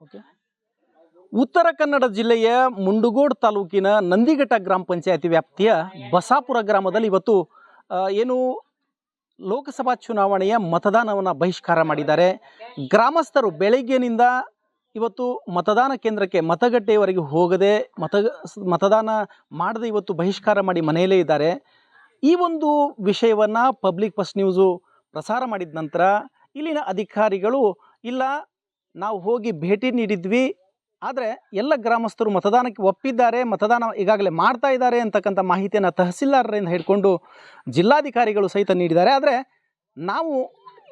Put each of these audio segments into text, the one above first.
Okay. Uttara Kannada ಜಿಲ್ಲೆಯ ಮುಂಡುಗೋಡ್ ತಾಲೂಕಿನ ನಂದಿಘಟ್ಟ ಗ್ರಾಮ ಪಂಚಾಯತಿ ವ್ಯಾಪ್ತಿಯ ಬಸಾಪುರ ಗ್ರಾಮದಲ್ಲಿ ಇವತ್ತು ಏನು ಲೋಕಸಭಾ ಚುನಾವಣೆಯ ಮತದಾನವನ್ನು ಬಹಿಷ್ಕಾರ ಮಾಡಿದ್ದಾರೆ. ಗ್ರಾಮಸ್ಥರು ಬೆಳಗ್ಗೆನಿಂದ ಇವತ್ತು ಮತದಾನ ಕೇಂದ್ರಕ್ಕೆ ಮತಗಟ್ಟೆಯವರೆಗೆ ಹೋಗದೆ, ಮತ, ಮತದಾನ ಮಾಡದೆ ಇವತ್ತು ಬಹಿಷ್ಕಾರ ಮಾಡಿ ಮನೆಯಲ್ಲೇ ಇದ್ದಾರೆ. ಈ ಒಂದು ವಿಷಯವನ್ನು ಪಬ್ಲಿಕ್ ಫಸ್ಟ್ ನ್ಯೂಸು ಪ್ರಸಾರ ಮಾಡಿದ ನಂತರ ಇಲ್ಲಿನ ಅಧಿಕಾರಿಗಳು, ಇಲ್ಲ ನಾವು ಹೋಗಿ ಭೇಟಿ ನೀಡಿದ್ವಿ. ಆದರೆ ಎಲ್ಲ ಗ್ರಾಮಸ್ಥರು ಮತದಾನಕ್ಕೆ ಒಪ್ಪಿದ್ದಾರೆ. ಮತದಾನ ಈಗಾಗಲೇ ಮಾಡ್ತಾ ಇದ್ದಾರೆ ಅಂತಕ್ಕಂಥ ಮಾಹಿತಿಯನ್ನು ತಹಸೀಲ್ದಾರರಿಂದ ಹಿಡ್ಕೊಂಡು ಜಿಲ್ಲಾಧಿಕಾರಿಗಳು ಸಹಿತ ನೀಡಿದ್ದಾರೆ. ಆದರೆ ನಾವು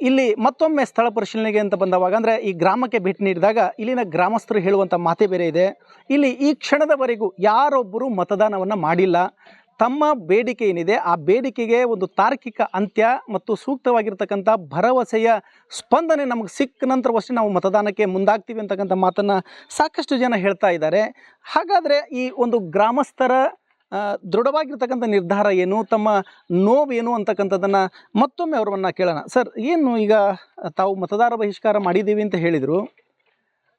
ಇಲ್ಲಿ ಮತ್ತೊಮ್ಮೆ ಸ್ಥಳ ಪರಿಶೀಲನೆಗೆ ಅಂತ ಬಂದವಾಗ, ಅಂದರೆ ಈ ಗ್ರಾಮಕ್ಕೆ ಭೇಟಿ ನೀಡಿದಾಗ ಇಲ್ಲಿನ ಗ್ರಾಮಸ್ಥರು ಹೇಳುವಂಥ ಮಾತೇ ಬೇರೆ ಇದೆ. ಇಲ್ಲಿ ಈ ಕ್ಷಣದವರೆಗೂ ಯಾರೊಬ್ಬರು ಮತದಾನವನ್ನು ಮಾಡಿಲ್ಲ. ತಮ್ಮ ಬೇಡಿಕೆ ಏನಿದೆ ಆ ಬೇಡಿಕೆಗೆ ಒಂದು ತಾರ್ಕಿಕ ಅಂತ್ಯ ಮತ್ತು ಸೂಕ್ತವಾಗಿರ್ತಕ್ಕಂಥ ಭರವಸೆಯ ಸ್ಪಂದನೆ ನಮಗೆ ಸಿಕ್ಕ ನಂತರವಷ್ಟೇ ನಾವು ಮತದಾನಕ್ಕೆ ಮುಂದಾಗ್ತೀವಿ ಅಂತಕ್ಕಂಥ ಮಾತನ್ನು ಸಾಕಷ್ಟು ಜನ ಹೇಳ್ತಾ ಇದ್ದಾರೆ. ಹಾಗಾದರೆ ಈ ಒಂದು ಗ್ರಾಮಸ್ಥರ ದೃಢವಾಗಿರ್ತಕ್ಕಂಥ ನಿರ್ಧಾರ ಏನು, ತಮ್ಮ ನೋವೇನು ಅಂತಕ್ಕಂಥದ್ದನ್ನು ಮತ್ತೊಮ್ಮೆ ಅವರನ್ನು ಕೇಳೋಣ. ಸರ್, ಏನು ಈಗ ತಾವು ಮತದಾರ ಬಹಿಷ್ಕಾರ ಮಾಡಿದ್ದೀವಿ ಅಂತ ಹೇಳಿದರು.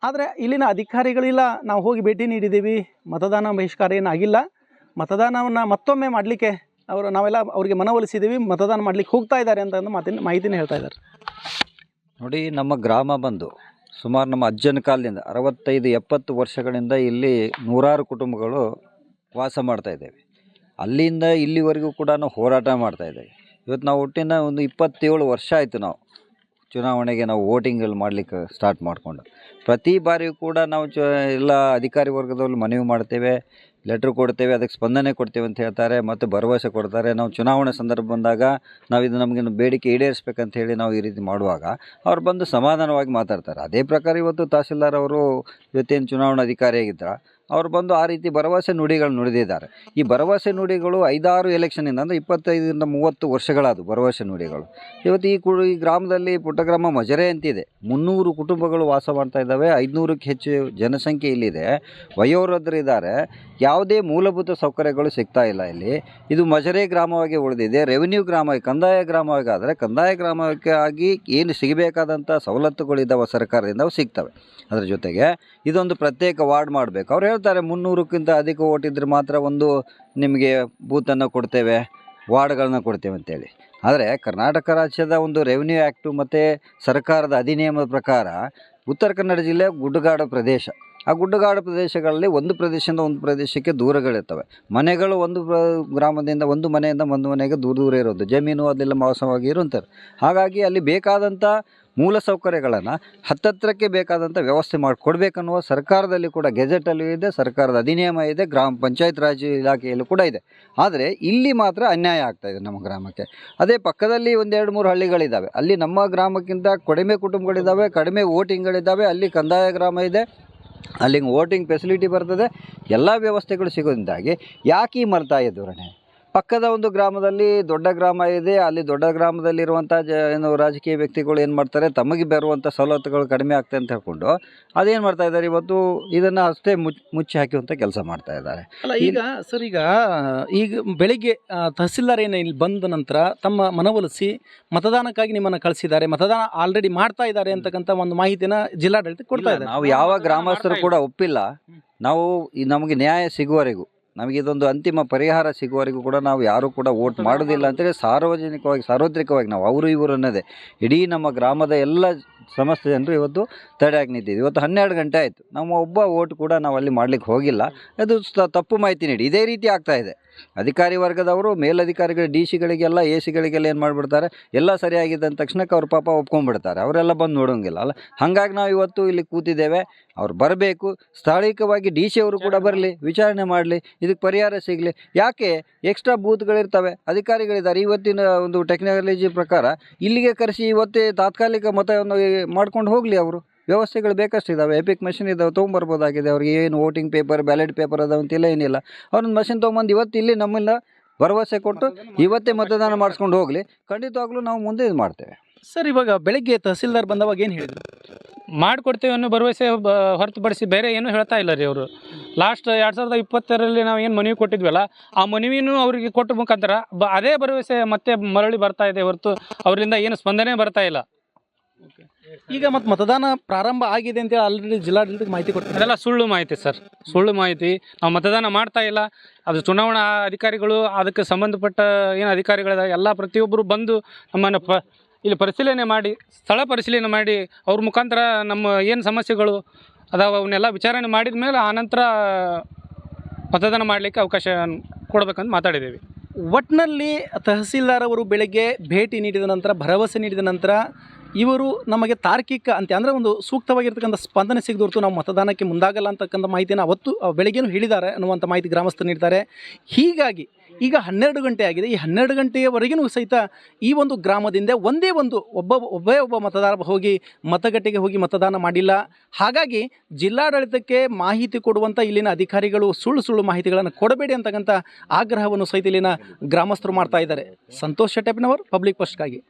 ಆದರೆ ಇಲ್ಲಿನ ಅಧಿಕಾರಿಗಳಿಲ್ಲ, ನಾವು ಹೋಗಿ ಭೇಟಿ ನೀಡಿದ್ದೀವಿ, ಮತದಾನ ಬಹಿಷ್ಕಾರ ಏನಾಗಿಲ್ಲ. ಮತದಾನವನ್ನು ಮತ್ತೊಮ್ಮೆ ಮಾಡಲಿಕ್ಕೆ ಅವರು ನಾವೆಲ್ಲ ಅವರಿಗೆ ಮನವೊಲಿಸಿದ್ದೀವಿ ಮತದಾನ ಮಾಡಲಿಕ್ಕೆ ಹೋಗ್ತಾ ಇದ್ದಾರೆ ಅಂತ ಒಂದು ಮಾತಿನ, ಮಾಹಿತಿನ ಹೇಳ್ತಾ ಇದ್ದಾರೆ. ನೋಡಿ, ನಮ್ಮ ಗ್ರಾಮ ಬಂದು ಸುಮಾರು ನಮ್ಮ ಅಜ್ಜನ ಕಾಲದಿಂದ ಅರವತ್ತೈದು, ಎಪ್ಪತ್ತು ವರ್ಷಗಳಿಂದ ಇಲ್ಲಿ ನೂರಾರು ಕುಟುಂಬಗಳು ವಾಸ ಮಾಡ್ತಾ ಇದ್ದೇವೆ. ಅಲ್ಲಿಂದ ಇಲ್ಲಿವರೆಗೂ ಕೂಡ ನಾವು ಹೋರಾಟ ಮಾಡ್ತಾ ಇದ್ದೇವೆ. ಇವತ್ತು ನಾವು ಒಟ್ಟಿನ ಒಂದು ಇಪ್ಪತ್ತೇಳು ವರ್ಷ ಆಯಿತು ನಾವು ಚುನಾವಣೆಗೆ ನಾವು ವೋಟಿಂಗಲ್ಲಿ ಮಾಡಲಿಕ್ಕೆ ಸ್ಟಾರ್ಟ್ ಮಾಡಿಕೊಂಡು. ಪ್ರತಿ ಬಾರಿಯೂ ಕೂಡ ನಾವು ಚ, ಎಲ್ಲ ಅಧಿಕಾರಿ ವರ್ಗದಲ್ಲಿ ಮನವಿ ಮಾಡ್ತೇವೆ. ಲೆಟ್ರ್ ಕೊಡ್ತೇವೆ, ಅದಕ್ಕೆ ಸ್ಪಂದನೆ ಕೊಡ್ತೇವೆ ಅಂತ ಹೇಳ್ತಾರೆ ಮತ್ತು ಭರವಸೆ ಕೊಡ್ತಾರೆ. ನಾವು ಚುನಾವಣೆ ಸಂದರ್ಭ ಬಂದಾಗ ನಾವು ಇದು ನಮಗೆ ಬೇಡಿಕೆ ಈಡೇರಿಸ್ಬೇಕಂತ ಹೇಳಿ ನಾವು ಈ ರೀತಿ ಮಾಡುವಾಗ ಅವ್ರು ಬಂದು ಸಮಾಧಾನವಾಗಿ ಮಾತಾಡ್ತಾರೆ. ಅದೇ ಪ್ರಕಾರ ಇವತ್ತು ತಹಸೀಲ್ದಾರ್ ಅವರು ಇವತ್ತೇನು ಚುನಾವಣಾ ಅಧಿಕಾರಿಯಾಗಿದ್ದಾರೆ ಅವ್ರು ಬಂದು ಆ ರೀತಿ ಭರವಸೆ ನುಡಿಗಳು ನುಡಿದಿದ್ದಾರೆ. ಈ ಭರವಸೆ ನುಡಿಗಳು ಐದಾರು ಎಲೆಕ್ಷನಿಂದ ಅಂದರೆ ಇಪ್ಪತ್ತೈದರಿಂದ ಮೂವತ್ತು ವರ್ಷಗಳಾದವು ಭರವಸೆ ನುಡಿಗಳು. ಇವತ್ತು ಈ ಕು, ಈ ಗ್ರಾಮದಲ್ಲಿ ಪುಟ್ಟಗ್ರಾಮ ಮಜರೆ ಅಂತಿದೆ. ಮುನ್ನೂರು ಕುಟುಂಬಗಳು ವಾಸ ಮಾಡ್ತಾ ಇದ್ದಾವೆ. ಐದುನೂರಕ್ಕೆ ಹೆಚ್ಚು ಜನಸಂಖ್ಯೆ ಇಲ್ಲಿದೆ. ವಯೋವೃದ್ಧರು ಇದ್ದಾರೆ. ಯಾವುದೇ ಮೂಲಭೂತ ಸೌಕರ್ಯಗಳು ಸಿಗ್ತಾ ಇಲ್ಲ ಇಲ್ಲಿ. ಇದು ಮಜರೆ ಗ್ರಾಮವಾಗಿ ಉಳಿದಿದೆ. ರೆವಿನ್ಯೂ ಗ್ರಾಮ ಕಂದಾಯ ಗ್ರಾಮವಾಗಿ ಆದರೆ ಕಂದಾಯ ಗ್ರಾಮಕ್ಕಾಗಿ ಏನು ಸಿಗಬೇಕಾದಂಥ ಸವಲತ್ತುಗಳಿದ್ದಾವೆ ಸರ್ಕಾರದಿಂದ ಅವು ಸಿಗ್ತವೆ. ಅದರ ಜೊತೆಗೆ ಇದೊಂದು ಪ್ರತ್ಯೇಕ ವಾರ್ಡ್ ಮಾಡಬೇಕು. ಅವ್ರು ಹೇಳ್ತಾರೆ, ಮುನ್ನೂರಕ್ಕಿಂತ ಅಧಿಕ ಓಟ್ ಮಾತ್ರ ಒಂದು ನಿಮಗೆ ಬೂತನ್ನು ಕೊಡ್ತೇವೆ, ವಾರ್ಡ್ಗಳನ್ನ ಕೊಡ್ತೇವೆ ಅಂತೇಳಿ. ಆದರೆ ಕರ್ನಾಟಕ ರಾಜ್ಯದ ಒಂದು ರೆವಿನ್ಯೂ ಆ್ಯಕ್ಟು ಮತ್ತು ಸರ್ಕಾರದ ಅಧಿನಿಯಮದ ಪ್ರಕಾರ ಉತ್ತರ ಕನ್ನಡ ಜಿಲ್ಲೆ ಗುಡ್ಡಗಾಡು ಪ್ರದೇಶ. ಆ ಗುಡ್ಡಗಾಡು ಪ್ರದೇಶಗಳಲ್ಲಿ ಒಂದು ಪ್ರದೇಶದಿಂದ ಒಂದು ಪ್ರದೇಶಕ್ಕೆ ದೂರಗಳಿರ್ತವೆ. ಮನೆಗಳು ಒಂದು ಗ್ರಾಮದಿಂದ ಒಂದು ಮನೆಯಿಂದ ಒಂದು ಮನೆಗೆ ದೂರ ದೂರ ಇರೋದು. ಜಮೀನು ಅದೆಲ್ಲ ಮಾಸವಾಗಿ ಇರುತ್ತಾರೆ ಹಾಗಾಗಿ ಅಲ್ಲಿ ಬೇಕಾದಂಥ ಮೂಲ ಸೌಕರ್ಯಗಳನ್ನು ಹತ್ತತ್ರಕ್ಕೆ ಬೇಕಾದಂಥ ವ್ಯವಸ್ಥೆ ಮಾಡಿಕೊಡ್ಬೇಕನ್ನುವ ಸರ್ಕಾರದಲ್ಲಿ ಕೂಡ, ಗೆಜೆಟಲ್ಲೂ ಇದೆ, ಸರ್ಕಾರದ ಅಧಿನಿಯಮ ಇದೆ, ಗ್ರಾಮ ಪಂಚಾಯತ್ ರಾಜ್ ಇಲಾಖೆಯಲ್ಲೂ ಕೂಡ ಇದೆ. ಆದರೆ ಇಲ್ಲಿ ಮಾತ್ರ ಅನ್ಯಾಯ ಆಗ್ತಾ ಇದೆ ನಮ್ಮ ಗ್ರಾಮಕ್ಕೆ. ಅದೇ ಪಕ್ಕದಲ್ಲಿ ಒಂದೆರಡು ಮೂರು ಹಳ್ಳಿಗಳಿದ್ದಾವೆ. ಅಲ್ಲಿ ನಮ್ಮ ಗ್ರಾಮಕ್ಕಿಂತ ಕಡಿಮೆ ಕುಟುಂಬಗಳಿದ್ದಾವೆ, ಕಡಿಮೆ ವೋಟಿಂಗ್ಗಳಿದ್ದಾವೆ, ಅಲ್ಲಿ ಕಂದಾಯ ಗ್ರಾಮ ಇದೆ ಅಲ್ಲಿಗೆ ವೋಟಿಂಗ್ ಫೆಸಿಲಿಟಿ ಬರ್ತದೆ. ಎಲ್ಲ ವ್ಯವಸ್ಥೆಗಳು ಸಿಗೋದ್ರಿಂದಾಗಿ ಯಾಕೆ ಈ ಮರ್ತಾಯ ಧೋರಣೆ? ಪಕ್ಕದ ಒಂದು ಗ್ರಾಮದಲ್ಲಿ ದೊಡ್ಡ ಗ್ರಾಮ ಇದೆ. ಅಲ್ಲಿ ದೊಡ್ಡ ಗ್ರಾಮದಲ್ಲಿರುವಂಥ ಜ ಏನು ರಾಜಕೀಯ ವ್ಯಕ್ತಿಗಳು ಏನು ಮಾಡ್ತಾರೆ? ತಮಗೆ ಬರುವಂಥ ಸವಲತ್ತುಗಳು ಕಡಿಮೆ ಆಗ್ತದೆ ಅಂತ ಹೇಳ್ಕೊಂಡು ಅದೇನು ಮಾಡ್ತಾ ಇದ್ದಾರೆ? ಇವತ್ತು ಇದನ್ನು ಅಷ್ಟೇ ಮುಚ್ಚಿ ಮುಚ್ಚಿ ಹಾಕುವಂಥ ಕೆಲಸ ಮಾಡ್ತಾ ಇದ್ದಾರೆ. ಅಲ್ಲ ಈಗ ಸರ್ ಈಗ ಈಗ ಬೆಳಿಗ್ಗೆ ತಹಸೀಲ್ದಾರ್ ಏನು ಇಲ್ಲಿ ಬಂದ ನಂತರ ತಮ್ಮ ಮನವೊಲಿಸಿ ಮತದಾನಕ್ಕಾಗಿ ನಿಮ್ಮನ್ನು ಕಳಿಸಿದ್ದಾರೆ. ಮತದಾನ ಆಲ್ರೆಡಿ ಮಾಡ್ತಾ ಇದ್ದಾರೆ ಅಂತಕ್ಕಂಥ ಒಂದು ಮಾಹಿತಿನ ಜಿಲ್ಲಾಡಳಿತ ಕೊಡ್ತಾ ಇದ್ದಾರೆ. ನಾವು ಯಾವ ಗ್ರಾಮಸ್ಥರು ಕೂಡ ಒಪ್ಪಿಲ್ಲ. ನಾವು ಈ ನಮಗೆ ನ್ಯಾಯ ಸಿಗುವವರೆಗೂ. ನಮಗೆ ಇದೊಂದು ಅಂತಿಮ ಪರಿಹಾರ ಸಿಗುವವರೆಗೂ ಕೂಡ ನಾವು ಯಾರು ಕೂಡ ವೋಟ್ ಮಾಡೋದಿಲ್ಲ ಅಂತೇಳಿ ಸಾರ್ವಜನಿಕವಾಗಿ ಸಾರ್ವತ್ರಿಕವಾಗಿ ನಾವು ಅವರು ಇವರು ಅನ್ನೋದೇ. ಇಡೀ ನಮ್ಮ ಗ್ರಾಮದ ಎಲ್ಲ ಸಮಸ್ತ ಜನರು ಇವತ್ತು ತಡೆಯಾಗಿ ನಿಂತಿದ್ದೀವಿ ಇವತ್ತು ಹನ್ನೆರಡು ಗಂಟೆ ಆಯಿತು. ನಮ್ಮ ಒಬ್ಬ ವೋಟ್ ಕೂಡ ನಾವು ಅಲ್ಲಿ ಮಾಡಲಿಕ್ಕೆ ಹೋಗಿಲ್ಲ. ಅದು ತಪ್ಪು ಮಾಹಿತಿ ನೀಡಿ. ಇದೇ ರೀತಿ ಆಗ್ತಾ ಇದೆ. ಅಧಿಕಾರಿ ವರ್ಗದವರು ಮೇಲಧಿಕಾರಿಗಳು ಡಿ ಸಿಗಳಿಗೆಲ್ಲ ಎ ಸಿಗಳಿಗೆಲ್ಲ ಏನು ಮಾಡಿಬಿಡ್ತಾರೆ? ಎಲ್ಲ ಸರಿಯಾಗಿದೆ ಅಂದ ತಕ್ಷಣಕ್ಕೆ ಅವ್ರ ಪಾಪ ಒಪ್ಕೊಂಡ್ಬಿಡ್ತಾರೆ. ಅವರೆಲ್ಲ ಬಂದು ನೋಡೋಂಗಿಲ್ಲ. ಅಲ್ಲ ಹಾಗಾಗಿ ನಾವು ಇವತ್ತು ಇಲ್ಲಿ ಕೂತಿದ್ದೇವೆ. ಅವ್ರು ಬರಬೇಕು ಸ್ಥಳೀಯವಾಗಿ ಡಿ ಸಿ ಅವರು ಕೂಡ ಬರಲಿ ವಿಚಾರಣೆ ಮಾಡಲಿ ಇದಕ್ಕೆ ಪರಿಹಾರ ಸಿಗಲಿ. ಯಾಕೆ ಎಕ್ಸ್ಟ್ರಾ ಬೂತ್ಗಳಿರ್ತವೆ ಅಧಿಕಾರಿಗಳಿದ್ದಾರೆ. ಇವತ್ತಿನ ಒಂದು ಟೆಕ್ನಾಲಜಿ ಪ್ರಕಾರ ಇಲ್ಲಿಗೆ ಕರೆಸಿ ಇವತ್ತೇ ತಾತ್ಕಾಲಿಕ ಮತವನ್ನು ಮಾಡ್ಕೊಂಡು ಹೋಗಲಿ ಅವರು. ವ್ಯವಸ್ಥೆಗಳು ಬೇಕಷ್ಟು ಇದ್ದಾವೆ ಎಪಿಕ್ ಮಷಿನ್ ಇದ್ದಾವೆ ತೊಗೊಂಬರ್ಬೋದಾಗಿದೆ ಅವ್ರಿಗೆ. ಏನು ವೋಟಿಂಗ್ ಪೇಪರ್ ಬ್ಯಾಲೆಟ್ ಪೇಪರ್ ಅದಾವ ಅಂತೆಲ್ಲ ಏನಿಲ್ಲ. ಅವ್ರನ್ನ ಮಷಿನ್ ತೊಗೊಂಬಂದು ಇವತ್ತು ಇಲ್ಲಿ ನಮ್ಮಿಂದ ಭರವಸೆ ಕೊಟ್ಟು ಇವತ್ತೇ ಮತದಾನ ಮಾಡಿಸ್ಕೊಂಡು ಹೋಗಲಿ. ಖಂಡಿತವಾಗ್ಲೂ ನಾವು ಮುಂದೆ ಇದು ಮಾಡ್ತೇವೆ. ಸರ್ ಇವಾಗ ಬೆಳಿಗ್ಗೆ ತಹಸೀಲ್ದಾರ್ ಬಂದವಾಗ ಏನು ಹೇಳಿದ್ರು? ಮಾಡಿಕೊಡ್ತೇವೆ ಅನ್ನೋ ಭರವಸೆ ಬ ಹೊರತುಪಡಿಸಿ ಬೇರೆ ಏನೂ ಹೇಳ್ತಾ ಇಲ್ಲ ರೀ ಅವರು. ಲಾಸ್ಟ್ ಎರಡು ಸಾವಿರದ ಇಪ್ಪತ್ತರಲ್ಲಿ ನಾವು ಏನು ಮನವಿ ಕೊಟ್ಟಿದ್ವಲ್ಲ ಆ ಮನವಿನೂ ಅವರಿಗೆ ಕೊಟ್ಟ ಮುಖಾಂತರ ಬ ಅದೇ ಭರವಸೆ ಮತ್ತೆ ಮರಳಿ ಬರ್ತಾ ಇದೆ ಹೊರತು ಅವರಿಂದ ಏನು ಸ್ಪಂದನೆ ಬರ್ತಾ ಇಲ್ಲ. ಈಗ ಮತ್ತೆ ಮತದಾನ ಪ್ರಾರಂಭ ಆಗಿದೆ ಅಂತೇಳಿ ಆಲ್ರೆಡಿ ಜಿಲ್ಲಾಡಳಿತಕ್ಕೆ ಮಾಹಿತಿ ಕೊಡ್ತಾರೆ? ಅದೆಲ್ಲ ಸುಳ್ಳು ಮಾಹಿತಿ ಸರ್ ಸುಳ್ಳು ಮಾಹಿತಿ. ನಾವು ಮತದಾನ ಮಾಡ್ತಾ ಇಲ್ಲ ಅದು ಚುನಾವಣಾ ಅಧಿಕಾರಿಗಳು ಅದಕ್ಕೆ ಸಂಬಂಧಪಟ್ಟ ಏನು ಅಧಿಕಾರಿಗಳಿದೆ ಎಲ್ಲ ಪ್ರತಿಯೊಬ್ಬರು ಬಂದು ನಮ್ಮನ್ನು ಪ ಇಲ್ಲಿ ಪರಿಶೀಲನೆ ಮಾಡಿ, ಸ್ಥಳ ಪರಿಶೀಲನೆ ಮಾಡಿ, ಅವ್ರ ಮುಖಾಂತರ ನಮ್ಮ ಏನು ಸಮಸ್ಯೆಗಳು ಅದಾವ ಅವನ್ನೆಲ್ಲ ವಿಚಾರಣೆ ಮಾಡಿದ ಮೇಲೆ ಆನಂತರ ಮತದಾನ ಮಾಡಲಿಕ್ಕೆ ಅವಕಾಶ ಕೊಡಬೇಕಂತ ಮಾತಾಡಿದ್ದೀವಿ. ಒಟ್ಟಿನಲ್ಲಿ ತಹಸೀಲ್ದಾರ್ ಅವರು ಬೆಳಗ್ಗೆ ಭೇಟಿ ನೀಡಿದ ನಂತರ, ಭರವಸೆ ನೀಡಿದ ನಂತರ ಇವರು ನಮಗೆ ತಾರ್ಕಿಕ ಅಂತ ಅಂದರೆ ಒಂದು ಸೂಕ್ತವಾಗಿರ್ತಕ್ಕಂಥ ಸ್ಪಂದನೆ ಸಿಗದ ಹೊರತು ನಾವು ಮತದಾನಕ್ಕೆ ಮುಂದಾಗಲ್ಲ ಅಂತಕ್ಕಂಥ ಮಾಹಿತಿಯನ್ನು ಅವತ್ತು ಬೆಳಗ್ಗೆಯೂ ಹೇಳಿದ್ದಾರೆ ಅನ್ನುವಂಥ ಮಾಹಿತಿ ಗ್ರಾಮಸ್ಥರು ನೀಡ್ತಾರೆ. ಹೀಗಾಗಿ ಈಗ ಹನ್ನೆರಡು ಗಂಟೆ ಆಗಿದೆ. ಈ ಹನ್ನೆರಡು ಗಂಟೆಯವರೆಗೂ ಸಹಿತ ಈ ಒಂದು ಗ್ರಾಮದಿಂದ ಒಂದೇ ಒಂದು ಒಬ್ಬ, ಒಬ್ಬೇ ಒಬ್ಬ ಮತದಾರ ಹೋಗಿ ಮತಗಟ್ಟೆಗೆ ಹೋಗಿ ಮತದಾನ ಮಾಡಿಲ್ಲ. ಹಾಗಾಗಿ ಜಿಲ್ಲಾಡಳಿತಕ್ಕೆ ಮಾಹಿತಿ ಕೊಡುವಂಥ ಇಲ್ಲಿನ ಅಧಿಕಾರಿಗಳು ಸುಳ್ಳು ಸುಳ್ಳು ಮಾಹಿತಿಗಳನ್ನು ಕೊಡಬೇಡಿ ಅಂತಕ್ಕಂಥ ಆಗ್ರಹವನ್ನು ಸಹಿತ ಇಲ್ಲಿನ ಗ್ರಾಮಸ್ಥರು ಮಾಡ್ತಾ ಇದ್ದಾರೆ. ಸಂತೋಷ್ ಶೆಟ್ಟೆಪ್ಪನವರು, ಪಬ್ಲಿಕ್ ಫಸ್ಟ್ಗಾಗಿ